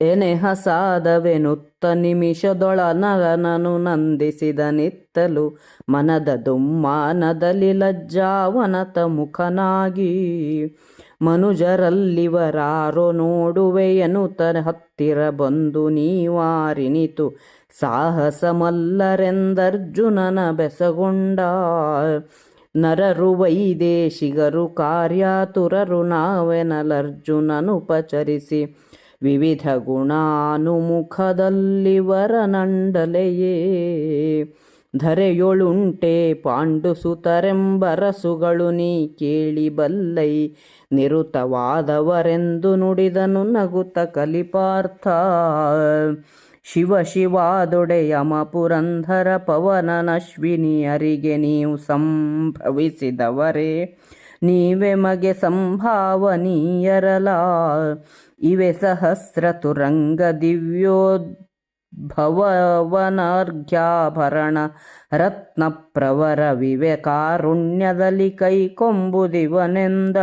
ಎನೆಹ ಸಾಧವೆನುತ್ತ ನಿಮಿಷದೊಳ ನರನನು ನಂದಿಸಿದ ನಿತ್ತಲು ಮನದ ದುಮ್ಮಾನದಲ್ಲಿ ಲಜ್ಜಾವನತ ಮುಖನಾಗಿ. ಮನುಜರಲ್ಲಿವರಾರೋ ನೋಡುವೆಯನುತ ಹತ್ತಿರ ಬಂದು ನೀವಾರಿನಿತು. ಸಾಹಸ ಮಲ್ಲರೆಂದರ್ಜುನನ ಬೆಸಗೊಂಡ ನರರು ವೈದೇಶಿಗರು ಕಾರ್ಯಾತುರರು ನಾವೆನಲರ್ಜುನನುಪಚರಿಸಿ ವಿವಿಧ ಗುಣಾನುಮುಖದಲ್ಲಿವರ ನಂಡಲೆಯೇ ಧರೆಯೊಳುಂಟೆ ಪಾಂಡುಸುತರೆಂಬರಸುಗಳು ನೀ ಕೇಳಿ ಬಲ್ಲೈ. ನಿರುತವಾದವರೆಂದು ನುಡಿದನು ನಗುತ ಕಲಿಪಾರ್ಥ. ಶಿವ ಶಿವಾದೊಡೆಯಮ ಪುರಂಧರ ಪವನನಶ್ವಿನಿಯರಿಗೆ ನೀವು ಸಂಭವಿಸಿದವರೇ. ನೀವೆ ಮಗೆ ಸಂಭಾವನೀಯರಲ. ಇವೆ ಸಹಸ್ರ ತುರಂಗ ದಿವ್ಯೋದ್ಭವನಾರ್ಘ್ಯಾಭರಣ ರತ್ನ ಪ್ರವರ ಕಾರುಣ್ಯದಲ್ಲಿ ಕೈಕೊಂಬುದಿವನೆಂದ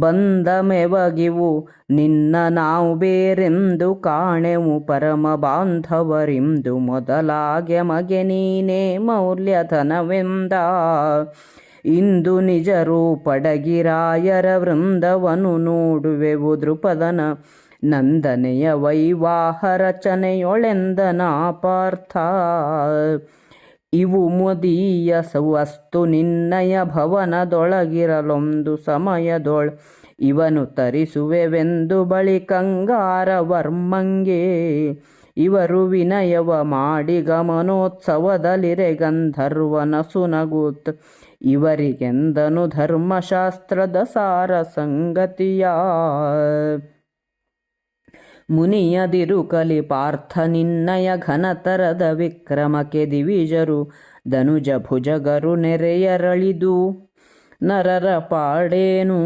ಬಂದಮೆವಗಿವು ನಿನ್ನ ನಾವು ಬೇರೆಂದು ಕಾಣೆವು ಪರಮ ಬಾಂಧವರಿಂದು ಮೊದಲಾಗೆ ಮಗೆ ನೀನೇ ಮೌಲ್ಯಧನವೆಂದ. ಇಂದು ನಿಜ ರೂಪಡಗಿರಾಯರ ವೃಂದವನು ನೋಡುವೆವು ದೃಪದನ ನಂದನೆಯ ವೈವಾಹ ರಚನೆಯೊಳೆಂದನ ಪಾರ್ಥ. ಇವು ಮುದೀಯ ವಸ್ತು ನಿನ್ನಯ ಭವನದೊಳಗಿರಲೊಂದು ಸಮಯದೊಳ ಇವನು ತರಿಸುವೆವೆಂದು ಬಳಿಕಂಗಾರ ವರ್ಮಂಗೆ ಇವರು ವಿನಯವ ಮಾಡಿ ಗಮನೋತ್ಸವದಲ್ಲಿರೆ ಗಂಧರ್ವನ ಸುನಗುತ್ ಇವರಿಗೆಂದನು ಧರ್ಮಶಾಸ್ತ್ರದ ಸಾರ ಸಂಗತಿಯ. ಮುನಿಯದಿರು ಕಲಿ ಪಾರ್ಥ ನಿನ್ನಯ ಘನತರದ ವಿಕ್ರಮಕ್ಕೆ ದಿವಿಜರು. ಧನುಜ ಭುಜಗರು ನೆರೆಯರಳಿದು ನರರ ಪಾಡೇನು.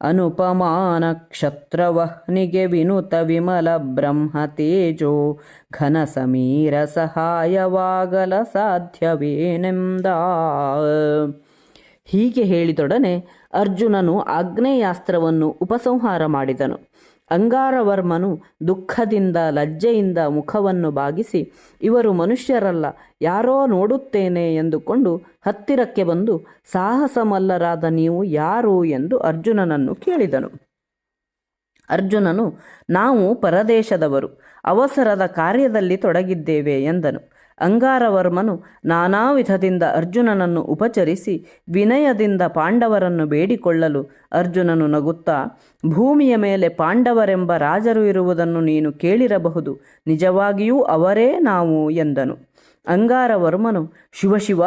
ಅನುಪಮಾನ ಕ್ಷತ್ರವಹ್ನಿಗೆ ವಿನುತ ವಿಮಲ ಬ್ರಹ್ಮ ತೇಜೋ ಘನ ಸಮೀರ ಸಹಾಯವಾಗಲ ಸಾಧ್ಯವೇನೆಂದ? ಹೀಗೆ ಹೇಳಿದೊಡನೆ ಅರ್ಜುನನು ಆಗ್ನೇಯಾಸ್ತ್ರವನ್ನು ಉಪಸಂಹಾರ ಮಾಡಿದನು. ಅಂಗಾರವರ್ಮನು ದುಃಖದಿಂದ, ಲಜ್ಜೆಯಿಂದ ಮುಖವನ್ನು ಬಾಗಿಸಿ, ಇವರು ಮನುಷ್ಯರಲ್ಲ, ಯಾರೋ ನೋಡುತ್ತೇನೆ ಎಂದುಕೊಂಡು ಹತ್ತಿರಕ್ಕೆ ಬಂದು, ಸಾಹಸಮಲ್ಲರಾದ ನೀವು ಯಾರು ಎಂದು ಅರ್ಜುನನನ್ನು ಕೇಳಿದನು. ಅರ್ಜುನನು, ನಾವು ಪರದೇಶದವರು, ಅವಸರದ ಕಾರ್ಯದಲ್ಲಿ ತೊಡಗಿದ್ದೇವೆ ಎಂದನು. ಅಂಗಾರವರ್ಮನು ನಾನಾ ವಿಧದಿಂದ ಅರ್ಜುನನನ್ನು ಉಪಚರಿಸಿ ವಿನಯದಿಂದ ಪಾಂಡವರನ್ನು ಬೇಡಿಕೊಳ್ಳಲು ಅರ್ಜುನನು ನಗುತ್ತಾ, ಭೂಮಿಯ ಮೇಲೆ ಪಾಂಡವರೆಂಬ ರಾಜರು ಇರುವುದನ್ನು ನೀನು ಕೇಳಿರಬಹುದು, ನಿಜವಾಗಿಯೂ ಅವರೇ ನಾವು ಎಂದನು. ಅಂಗಾರವರ್ಮನು ಶಿವಶಿವ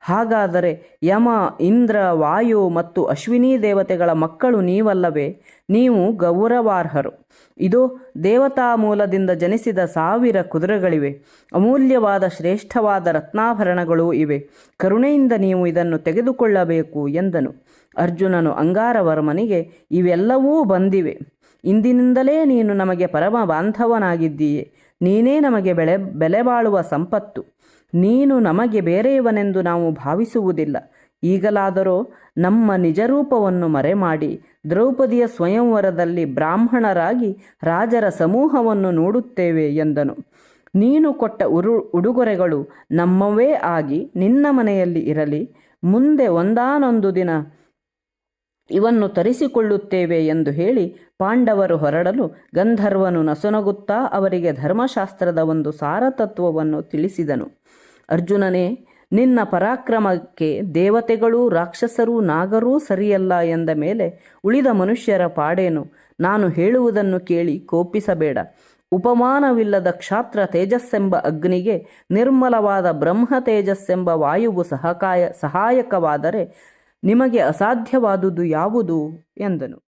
ಹಾಗಾದರೆ ಯಮ, ಇಂದ್ರ, ವಾಯು ಮತ್ತು ಅಶ್ವಿನಿ ದೇವತೆಗಳ ಮಕ್ಕಳು ನೀವಲ್ಲವೇ? ನೀವು ಗೌರವಾರ್ಹರು. ಇದು ದೇವತಾ ಮೂಲದಿಂದ ಜನಿಸಿದ ಸಾವಿರ ಕುದುರೆಗಳಿವೆ. ಅಮೂಲ್ಯವಾದ ಶ್ರೇಷ್ಠವಾದ ರತ್ನಾಭರಣಗಳು ಇವೆ. ಕರುಣೆಯಿಂದ ನೀವು ಇದನ್ನು ತೆಗೆದುಕೊಳ್ಳಬೇಕು ಎಂದನು. ಅರ್ಜುನನು ಅಂಗಾರವರ್ಮನಿಗೆ, ಇವೆಲ್ಲವೂ ಬಂದಿವೆ. ಇಂದಿನಿಂದಲೇ ನೀನು ನಮಗೆ ಪರಮ ಬಾಂಧವನಾಗಿದ್ದೀಯೆ ನೀನೇ ನಮಗೆ ಬೆಳೆ ಬೆಲೆ ಬಾಳುವ ಸಂಪತ್ತು. ನೀನು ನಮಗೆ ಬೇರೆಯವನೆಂದು ನಾವು ಭಾವಿಸುವುದಿಲ್ಲ. ಈಗಲಾದರೂ ನಮ್ಮ ನಿಜರೂಪವನ್ನು ಮರೆಮಾಡಿ ದ್ರೌಪದಿಯ ಸ್ವಯಂವರದಲ್ಲಿ ಬ್ರಾಹ್ಮಣರಾಗಿ ರಾಜರ ಸಮೂಹವನ್ನು ನೋಡುತ್ತೇವೆ ಎಂದನು. ನೀನು ಕೊಟ್ಟ ಉರು ಉಡುಗೊರೆಗಳು ನಮ್ಮವೇ ಆಗಿ ನಿನ್ನ ಮನೆಯಲ್ಲಿ ಇರಲಿ. ಮುಂದೆ ಒಂದಾನೊಂದು ದಿನ ಇವನ್ನು ತರಿಸಿಕೊಳ್ಳುತ್ತೇವೆ ಎಂದು ಹೇಳಿ ಪಾಂಡವರು ಹೊರಡಲು ಗಂಧರ್ವನು ನಸುನಗುತ್ತಾ ಅವರಿಗೆ ಧರ್ಮಶಾಸ್ತ್ರದ ಒಂದು ಸಾರತತ್ವವನ್ನು ತಿಳಿಸಿದನು. ಅರ್ಜುನನೇ, ನಿನ್ನ ಪರಾಕ್ರಮಕ್ಕೆ ದೇವತೆಗಳೂ ರಾಕ್ಷಸರೂ ನಾಗರೂ ಸರಿಯಲ್ಲ ಎಂದ ಮೇಲೆ ಉಳಿದ ಮನುಷ್ಯರ ಪಾಡೇನು? ನಾನು ಹೇಳುವುದನ್ನು ಕೇಳಿ ಕೋಪಿಸಬೇಡ. ಉಪಮಾನವಿಲ್ಲದ ಕ್ಷಾತ್ರ ತೇಜಸ್ಸೆಂಬ ಅಗ್ನಿಗೆ ನಿರ್ಮಲವಾದ ಬ್ರಹ್ಮ ತೇಜಸ್ಸೆಂಬ ವಾಯುವು ಸಹಕಾಯ, ಸಹಾಯಕವಾದರೆ ನಿಮಗೆ ಅಸಾಧ್ಯವಾದುದು ಯಾವುದು? ಎಂದನು.